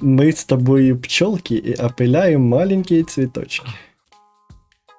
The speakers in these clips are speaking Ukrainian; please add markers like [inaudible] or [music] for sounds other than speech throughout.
мы с тобой пчелки и опыляем маленькие цветочки.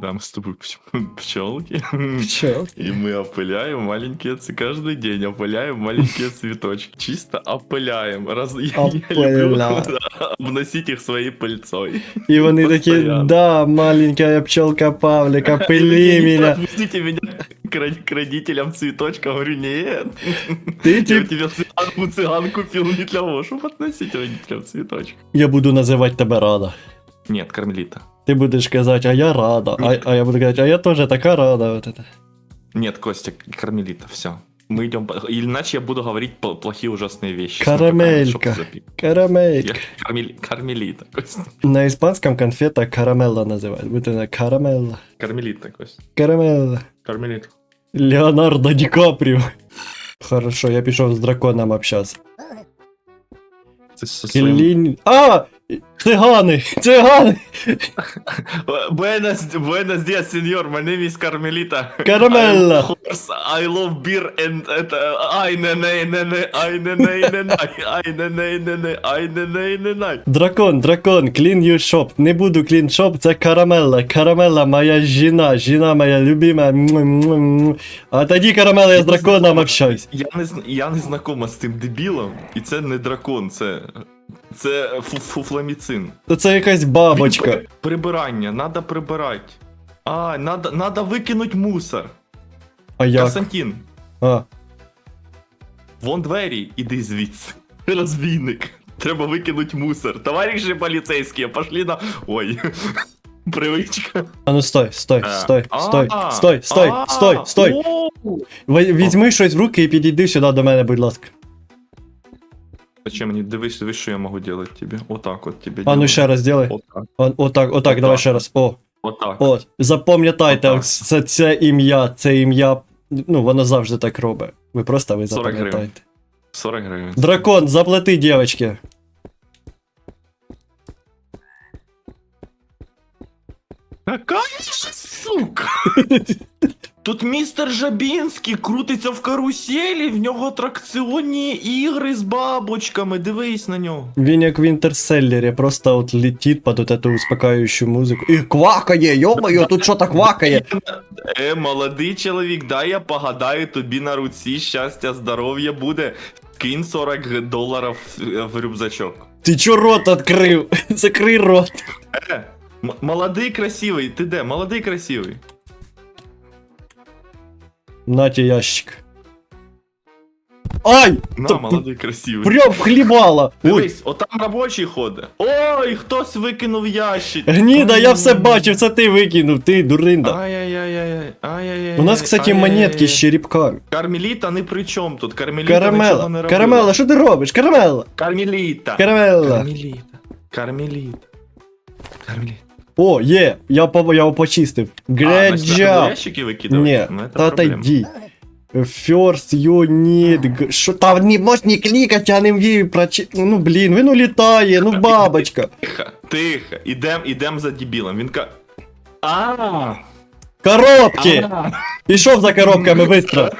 Да, мы с тобой пч- [laughs] пчелки. Пчелки. И мы опыляем маленькие ц- каждый день опыляем маленькие [laughs] цветочки. Чисто опыляем. Раз... Я, я люблю Опыля. [laughs] да, обносить их своей пыльцой. И такі, Постоянно. да, маленькая пчелка Павлик, Я опыли такие, меня. Отпустите меня к, род- к родителям цветочка. Говорю, нет. Ты Я тип, тебя цыганку цыган купил не для того, чтобы относить родителям цветочка. я буду називати тебе Рада. Нет, кармелита. Ти будеш казати, а я рада. А, а я буду казати, а я теж така рада. Вот это. Нет, Костя, кармелита, все. Мы идем, по- или иначе я буду говорить пл- плохие ужасные вещи. Карамелька. Чтобы ты запи- Карамелька. Я кармели- кармелита, Костя. На іспанському конфета карамелла називають. Буде на карамелла. Кармелита, Костя. Карамелла. Кармелита. Леонардо Ді Капріо. Хорошо, я пішов з драконом общатися. Ты со своим... Клінь... А! Цигани! Цигани! Buenos, buenos días, señor. My name is Carmelita. Карамелла. I, of course, I love beer and. Ай, не, не, не, не, ай, не, не, не, не, ай, не, не, не, не, ай, не, не, не, не. Дракон, дракон, clean your shop. Не буду clean shop, це карамелла. Карамелла моя жена, жена моя любима. А тоді карамелла я з драконом общаюсь. Я не, зн- я не знакома з цим дебілом, і це не дракон, це... Це фу- фуфламіцин. То це якась бабочка. Він- Прибирання, надо прибирати. А, надо, надо викинуть мусор. А як? Константин, А, вон двері, іди звідси. Розбійник. Треба викинути мусор. Товариші поліцейські, пошли на. Ой. [laughs] Привичка. а ну стой, стой, Е, стой, стой, стой, стой, стой, стой. Візьми щось в руки і підійди сюди до мене, будь ласка. Зачем мені? Дивись, дивись, що я можу делать тобі. Отак от тебе. А ну ще раз делай. Отак. О- Отак, отак, давай ще раз. О, Отак. от. Запам'ятайте, Отак. це, це ім'я, це ім'я. Ну, воно завжди так робить. Ви просто ви 40 гривень. запам'ятаєте. 40 гривень. Дракон, заплати, дівчатки. Какая же сука! [laughs] Тут містер Жабінський крутиться в каруселі, в нього атракціонні ігри з бабочками. Дивись на нього. Він як в інтерселлері, просто от летить під от эту успокаивающую музику. І квакає, йо-моє, тут що так квакає? Е, молодий чоловік, дай я погадаю тобі на руці щастя, здоров'я буде. Кинь 40 доларів в рюкзачок. Ти чо рот відкрив? [laughs] Закрий рот. Е, молодий красивий, ти де? Молодий красивий. Наті ящик. Ай! На, Та молодий красивий. Прям хлібала! Ой, Дивись, отам робочий ходить. Ой, хтось викинув ящик. гніда, я все бачив, це ти викинув, ти дуринда. Ай-яй-яй-яй, ай-яй-яй. У нас, кстати, монетки з черепками. Кармеліта ни при чому тут. Кармеліта нічого не Карамела, робила. карамела, що ти робиш? Карамела! Кармеліта. Карамела! Кармеліта. Кармеліта. Кармеліта. О, є, я, по, я його почистив. Греджа! Ні, Ну, та отойди. First you need... Що там не можеш не клікати, а не вмію прочи... Ну, блін, він улітає, ну бабочка. Тихо, тихо. Ідем, ідем за дебілом. Він ка... А, Коробки! Пішов за коробками, быстро.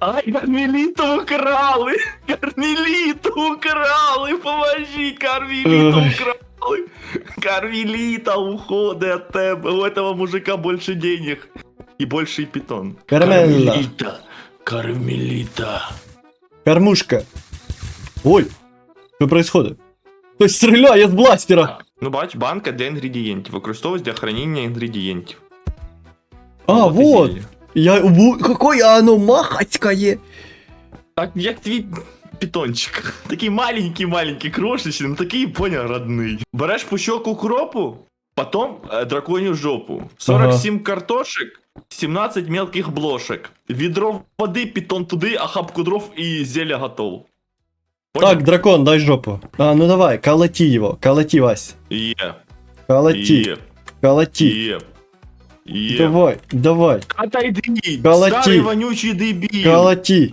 Ай, Кармеліту украли! Кармеліту украли! Поможи, Кармеліту украли! Кармеліта уходить от тебе! У этого мужика больше денег. И больший питон. Кармелла. Кармелита. Кармелита. Кормушка. Ой, що происходит? Хтось стріляє з бластера. Ну, бач, банка для інгредієнтів. Використовується для хранення інгредієнтів. А, От і вот. зілля. Я... Во, какое оно махацькое. Так, як твій питончик. Такий маленький-маленький, крошечний, ну такий, поняв, родний. Береш пучок укропу, потом э, драконью жопу. 47 картошек, 17 мелких блошек. Відро води, питон туди, а хапку дров і зелья готов. Поняв? Так, дракон, дай жопу. А, ну давай, колоти его. Колоти, Вась. Є, Колоти, є, колоти. є. Є. Давай, давай, Отойди, Колоти. старий вонючий дебіл. колоти.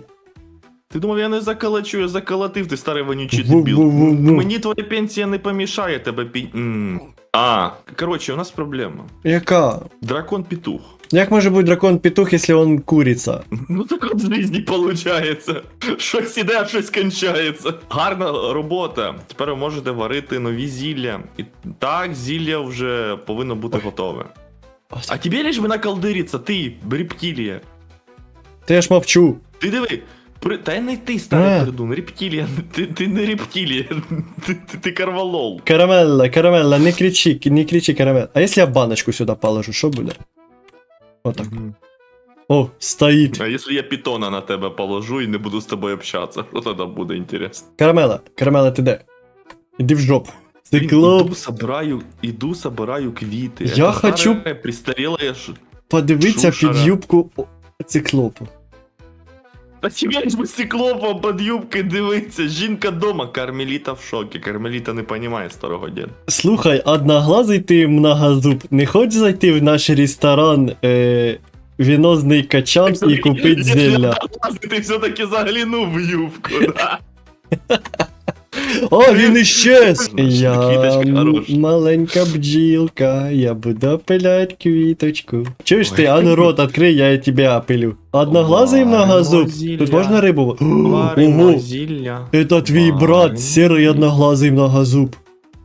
Ти думав, я не заколочу, я заколотив, ти старий вонючий Ву- дебіл. ву- ву. Мені твоя пенсія не помішає тебе пі... М. А, коротше, у нас проблема. Яка? Дракон-петух. Як може бути дракон петух, якщо він куриця? Ну так от в житті виходить. Щось іде, а щось кончається. Гарна робота. Тепер ви можете варити нові зілля. І так, зілля вже повинно бути готове. А тобі лиш би наколдириться, ти, рептилія. Я ж мовчу. Ти диви. При... Та не ти, старий А. пердун, рептилія. Ти, ти не рептилія, [laughs] ти, ти, ти карвалол. Карамелла, карамелла, не кричи, не кричи карамелла. А якщо я баночку сюди положу, що буде? Отак. Мгм. О, стоїть. А якщо я питона на тебе положу і не буду з тобою общатися, що [laughs] тоді буде інтересно? Карамела, карамела, ти де? Іди в жопу. Циклоп, Іду собираю, іду собираю квіти. Я Это хочу- старе, шушера. під юбку циклопу. А тебе ж циклопом під юбки дивиться. Жінка дома, Кармеліта в шокі. Кармеліта не розуміє старого діда. Слухай, одноглазий ти многозуб, не хочеш зайти в наш ресторан е, вінозний качан і купити зілля? Ти все-таки заглянув в юбку, да? [laughs] О, він іщез! Квіточка Я хороша. м- маленька бджілка, я буду опилять квіточку. Чуєш ти, Ой. а ну рот открий, я тебе опилю. Одноглазий Варимо многозуб. зілля. Тут можна рибу? [gasps] Варимо Ого, зілля. это твій Варимо. брат, серий одноглазий многозуб.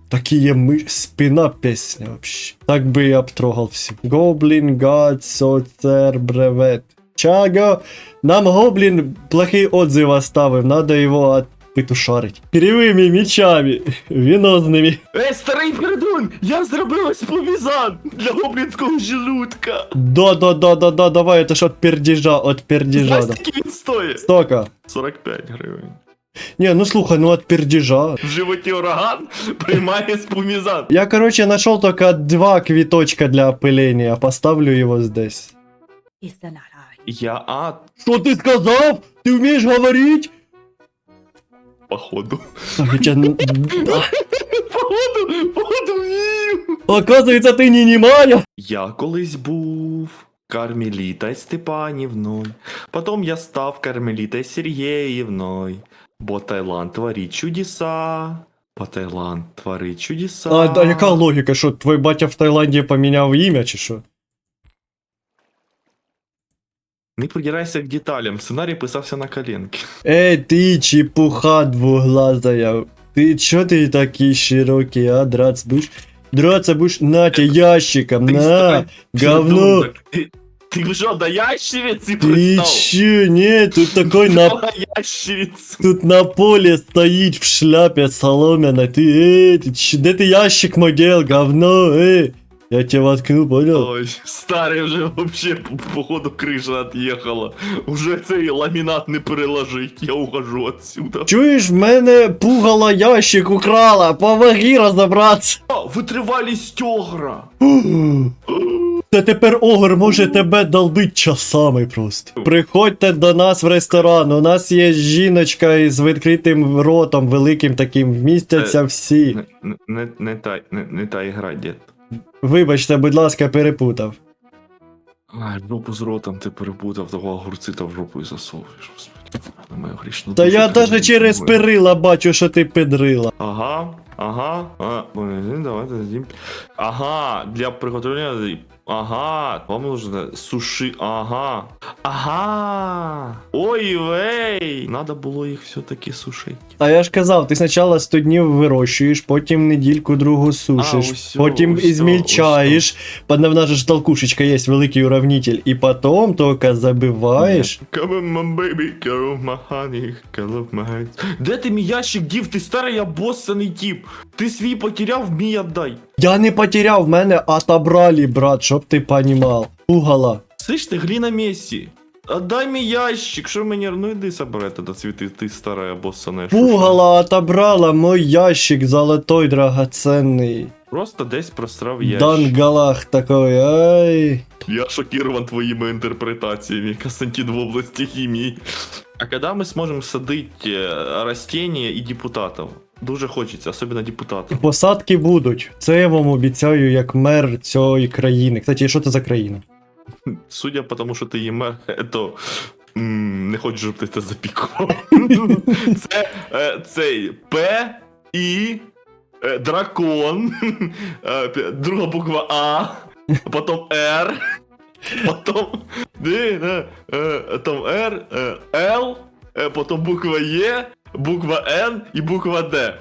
Такие мы... Спина песня вообще. Так бы я обтрогал все. Гоблин, гад, соцер, бревет. Чаго? Нам Гоблин плохий отзыв оставив, надо его отпетушарить. Кривыми мечами, венозными. Ей, старий пердун, я зробив ось помізан для гоблінського желудка. Да-да-да-да-да, давай, это ж от пердежа, от пердежа. Знаєш, Да. скільки він стоїть? Стока. 45 гривень. Не, ну слухай, ну от пердежа. В животі ураган приймає спумізан. Я, короче, нашел только два квиточка для опыления. Поставлю его здесь. Я а, Что ты сказал? Ты умеешь говорить? [laughs] походу. Походу, походу вмію. Оказывается, ты не немая. Я колись був Кармелітай Степанівною. Потом я став Кармелітай Сергіївною. Бо Таїланд творить чудеса. Бо Таїланд творить чудеса. А, а яка логіка, що твой батя в Таїланді поміняв ім'я, чи що? Не придирайся к деталям, сценарій писався на коленки. Ей, ти чепуха двуглазая. Ти чо ти такий широкий, а, драться будеш? Драться будеш, на тебе ящиком, Ти на, старий говно. Ти, ти що, до ящериці Ты пристав? чё, не, тут такой на На ящерицю. Тут на поле стоит в шляпе соломенной. Ты, эй, ты, ч- да ты ящик мой дел, говно, эй. Я тебя воткну, понял? Ой, старий вже вообще по- походу криша от'їхала. Уже цей ламінат не переложить, я ухожу отсюда. Чуєш, в мене пугало ящик украла, помоги розібратися. О, витривалість тьогра. Та тепер огор може тебе долбить часами просто. Приходьте до нас в ресторан. У нас є жіночка із відкритим ротом, великим таким, вмістяться всі. Не, не, не, та, не, не та ігра, дід. Вибачте, будь ласка, перепутав. Ай, жопу з ротом ти перепутав, того огурці та в жопу і засовуєш, господи. На мою грішну Та душу я ти даже через думаю. перила бачу, що ти педрила. Ага, ага. А, давайте дадим. Ага, для приготовления. Ага, вам нужно суши. Ага. Ага. Ой, вей. Надо було їх все-таки сушити. А я ж казав, ти спочатку 100 днів вирощуєш, потім недільку другу сушиш, А, усьо, потім усьо, ізмільчаєш, же ж толкушечка є великий уравнитель, і потім тільки забиваєш. Come on, my baby, my honey, my. Де ти мій ящик дів? Ти старий обоссаний тіп. Ти свій потеряв, мій отдай. Я не потеряв, мене отобрали, брат, щоб ти понімав. Пугала. Слышь, ти гліна Мессі. Отдай мій ящик, що мені. Ну іди собирай тоді цвіти, ти стара обоссана. Пугала отобрала мой ящик золотой драгоценний. Просто десь просрав ящик. Дангалах такой, ай. Я шокирован твоїми інтерпретаціями, Константин в області хімії. А коли ми зможемо садити е, растения і депутатів? Дуже хочеться, особливо депутатів. Посадки будуть. Це я вам обіцяю як мер цієї країни. Кстати, що це за країна? Судя по тому, що ти є мер, [laughs] то не хочу, щоб ти це запікував. [laughs] Це е, цей П І е, дракон. [laughs] е, Друга буква А, потім Р. потом Д, Н, е, там Р, е, Л, е, буква Є, буква Н і буква Д.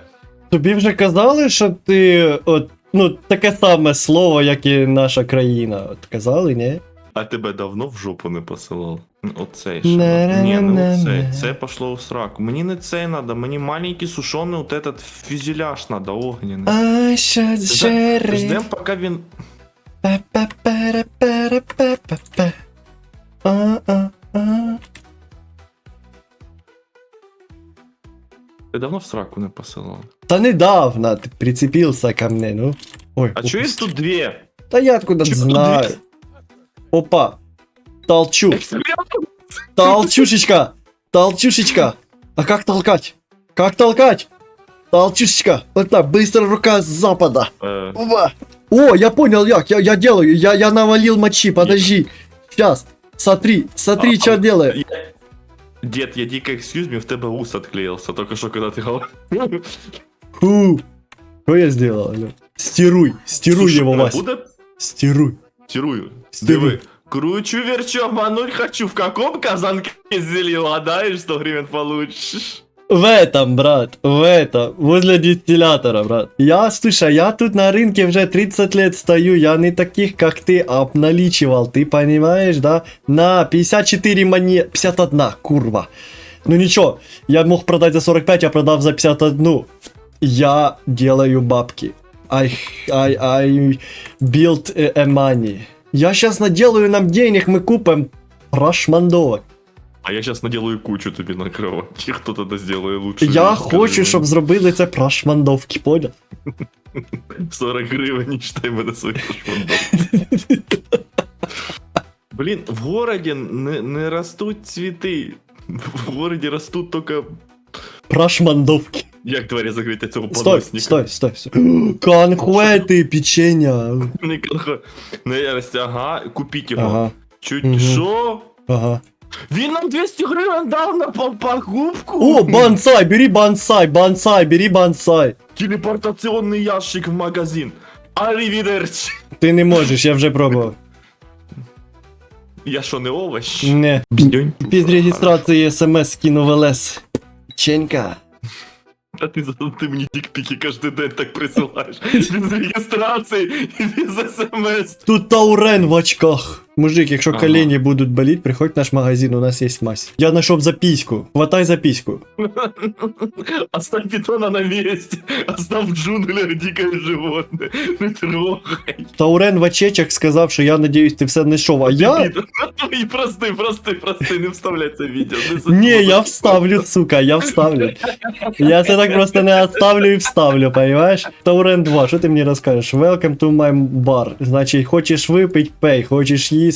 Тобі вже казали, що ти от, ну, таке саме слово, як і наша країна. От казали, ні? А тебе давно в жопу не посилав? Оцей ще. Ні, ну оцей. Це пошло у сраку. Мені не цей надо, мені маленький сушений вот этот фюзеляж надо. I should share Ждем, поки він. Ти давно в сраку не посилав. Та недавно ты прицепился ко мне, ну. Ой, А чого їх тут дві? Да я откуда Чё тут знаю. две? Опа. Толчу. Толчушечка. Толчушечка. А как толкать? Как толкать? Толчушечка. Вот так, быстро рука с запада. Е, Опа. О, я понял, як, я, я делаю, я, я навалил мочи, подожди. Сейчас, смотри, смотри, А, что а, делаю. я- Дед, я дико excuse me, в тебе ус отклеился, только что когда ты говорил. Фу. Что я сделал? алё? Стируй, стируй его, Вася. Буде? Стируй. Тирую. Стируй. Диви. Кручу, верчу, обмануть хочу. В каком казанке зелье ладаешь, 100 гривен получишь? В этом, брат, в этом, возле дистиллятора, брат. Я, слушай, я тут на рынке уже 30 лет стою, я не таких, как ты, обналичивал, ты понимаешь, да? На 54 монет, 51, курва. Ну ничего, я мог продать за 45, я продав за 51. Я делаю бабки. I, I, I build э, a money. Я сейчас наделаю нам денег, мы купим прошмандовок. А я сейчас наделаю кучу тебе на кровати. Кто тогда сделает лучше? Я хочу, щоб зробили це прошмандовки, понял? 40 [laughs] гривен, не считай мене своїх Блин, в городе не, не растут цветы. В городе растут только... Прошмандовки. Як двері закриття цього Стой, стой, стой, [gasps] стой. Конхвети, печення. Не конхо- Не я ага, купіть його. Ага, Чуть Мгм. що? ага. Він нам 200 гривень дав на по- покупку. О, бонсай, бери бонсай, бонсай, бери бонсай. Телепортационный ящик в магазин. Аривидерчі. Ти не можеш, я вже пробував. Я що, не овощ? Не. Без реєстрації смс скинув ЛС. Печенька. А ти, ти мені дікпіки кожен день так присилаєш. Без реєстрації і без смс. Тут Таурен в очках. Мужик, якщо Ага. колені будуть боліти, приходь в наш магазин, у нас є мазь. Я знайшов запиську. Хватай запиську. [laughs] Оставь питона на месте. Оставь в джунглях дикое животное. Не трогай. Таурен в очечах сказав, що я надіюсь, ти все знайшов. А я. І прости, прости, прости, не вставляй це відео. Не я вставлю, сука, я вставлю. Я це так просто не оставлю і вставлю, понимаешь? Таурен 2, що ти мені розкажеш? Welcome to my bar. Значить, хочеш випить, пей, хочеш їсти,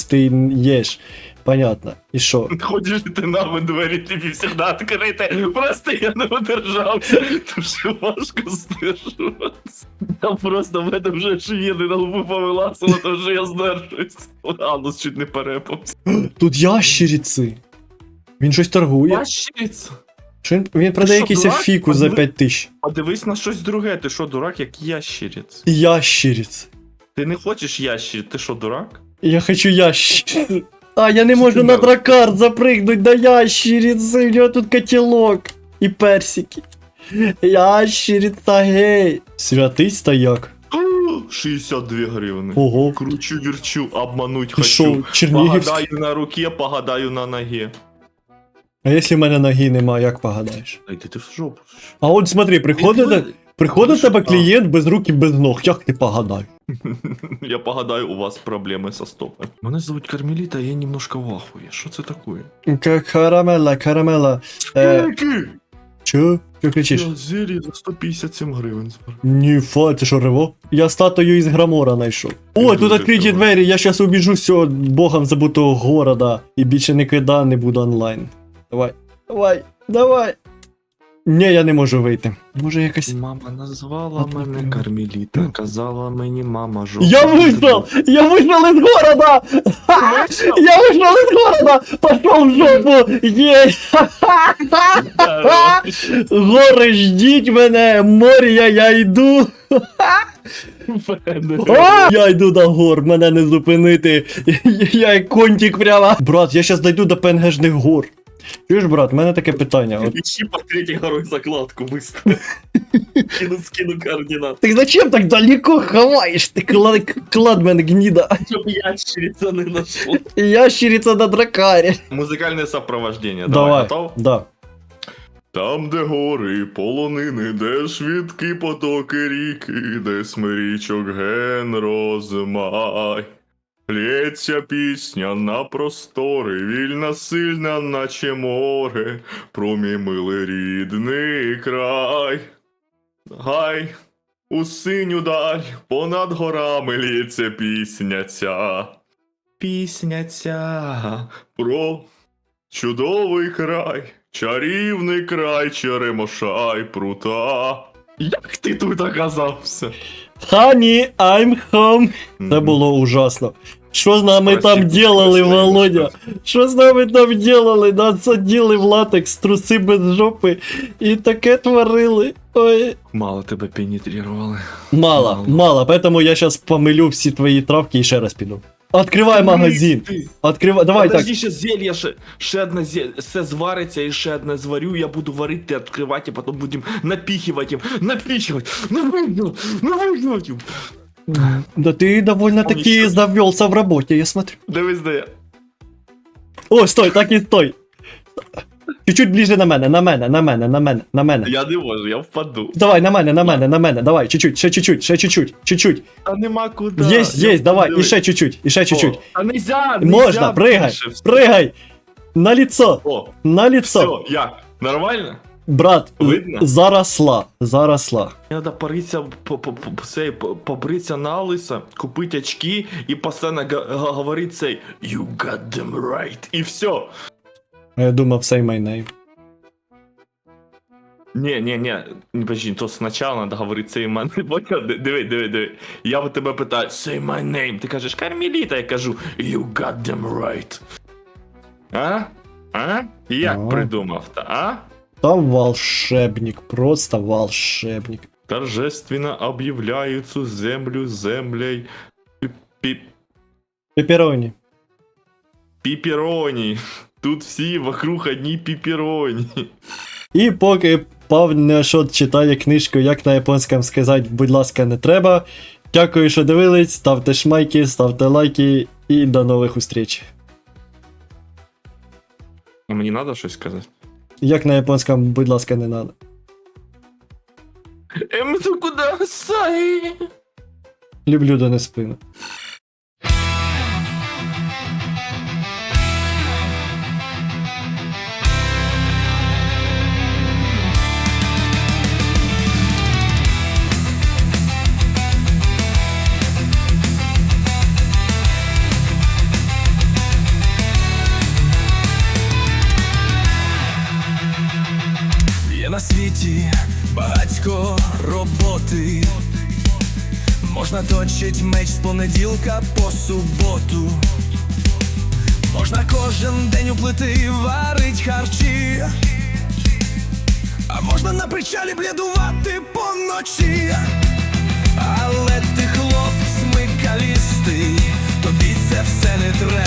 їж. Понятно. І що? Хочеш ти нами двері тобі завжди відкрити. Просто я не удержався. Дуже важко здержуватися. Там просто в мене вже швіди на лбу повилазило, то вже я здержуюсь. Анус чуть не перепався. Тут ящериці. Він щось торгує. Ящериця. Що він, він продає якийсь фіку за Подиви- 5 тисяч. Подивись на щось друге, ти що, дурак, як ящериць? Ящериць. Ти не хочеш ящериць, ти що, дурак? Я хочу ящериць. А, я не можу на дракар запригнуть до ящериці. У нього тут котелок. І персики. Ящериця гей. Святий стояк. 62 гривни. Ого. Кручу, вірчу, обмануть хочу. що, Чернігівський? Погадаю на руке, погадаю на ноге. А якщо в мене ноги нема, як погадаєш? Ай, ти, ти в жопу. А от смотри, приходить, Ти- приходить тебе клієнт без рук і без ног. Як ти погадай? [laughs] Я погадаю, у вас проблеми со стопом. Мене звуть Кармеліта, я немножко в ахуї. Що це таке? Ка- Карамела, карамела. Е, Скільки? чо? Що кричиш? Я зелі за 157 гривень збираю. Ні, фа, це що рево? Я статую із Грамора знайшов. О, тут відкриті двері, я щас убіжу з цього богом забутого города і більше ніколи не буду онлайн. Давай, давай, давай. Ні, я не можу вийти. Може якась. Мама назвала мене Кармеліта, казала мені мама жопа. Я вийшов! Я вийшов із города! Вийшов? Я вийшов із города! Пошов в жопу! Є! Гори, ждіть мене! Моря, я йду! А! Я йду на гор, мене не зупинити. Я як контик прямо. Брат, я щас дойду до ПНГшних гор. Чуєш, брат, в мене таке питання. От, Ищи по третьей горой закладку быстро. [laughs] Кину, скину координат. ти зачем так далеко ховаєш? Ти клад, кладмен гніда. Чтоб ящерица не нашел. Ящериця на дракарі. Музыкальное сопровождение. Давай. Давай, готов? Да. Там, де гори, полонини, де швидкі потоки ріки, де смирічок ген розмай. Лється пісня на простори, вільна сильна, наче море, про мій милий рідний край. Гай, у синю даль, понад горами лється пісня ця. Пісня ця про Чудовий край, чарівний край, черемошай прута. Як ти тут оказався? Honey, I'm home. Це було ужасно. Що з нами там делали, Володя? Що з нами там делали? Нас садили в латекс, труси без жопи і таке творили. Ой. Мало тебе пенетрировали. Мало, Мало. мало, поэтому я сейчас помилю всі твої травки і ще раз піду. Откривай магазин. Откривай, давай так. Подожди, ще зелья, ще, ще одне зелье, все звариться і ще одне зварю, я буду варити, ти відкривати, а потім будемо напіхувати їм, напіхувати, напіхувати, напіхувати їм. Да ты довольно таки Помнишь? завелся в работе, я смотрю. Дивись, де я. О, стой, так і стой. Чуть-чуть ближе на мене, на мене, на мене, на мене, на мене. Я не можу, я впаду. Давай, на мене, на мене, на мене, давай, чуть-чуть, ще чуть-чуть, ще чуть-чуть, чуть-чуть. А нема куди. Есть, Я есть, давай, і ще чуть-чуть, і ще чуть-чуть. О, А нельзя, нельзя Можна, пригай, пригай. На лицо, О, на лицо. все, як? Нормально? Брат, Видно? заросла, заросла. Треба паритися, по- по- по- цей, по- побритися на лисо, купити очки і постійно га- га- говорити цей You got them right. І все. Я думав, say my name. Ні, ні, ні, не подожди, то спочатку треба говорити цей man. Понял? Ди- Диви, диви, диви. Я в тебе питаю, say my name. Ти кажеш, Кармеліта, я кажу, you got them right. А? А? Як Ну. придумав та, а? Там волшебник, просто волшебник. Торжественно объявляю цю землю землей пі- Пепперони. піпероні. Тут всі вокруг одні піпероні. І поки Павнешот читає книжку, як на японському сказати, будь ласка, не треба. Дякую, що дивились, ставте шмайки, ставте лайки і до нових зустріч. А мені треба щось сказати? Як на японському, будь ласка, не надо. Ем, то куди сай? Люблю до не спину. Можна точить меч з понеділка по суботу. Можна кожен день у плити варить харчі. А можна на причалі блядувати поночі. Але ти хлоп смикалістий, тобі це все не треба,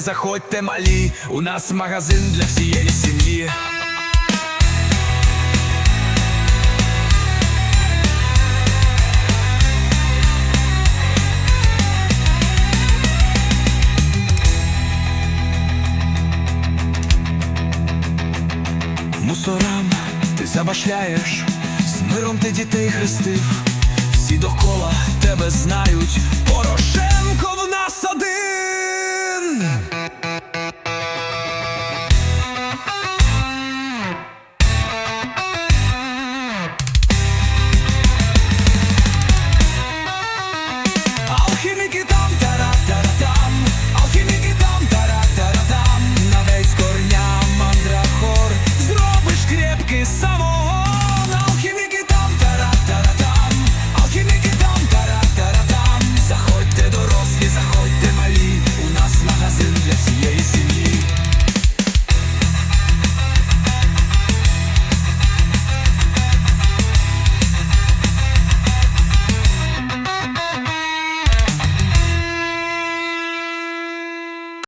Заходьте малі, у нас магазин для всієї сім'ї. Мусорам ти забашляєш, з миром ти дітей хрестив, всі довкола тебе знають, Порошенко в нас один.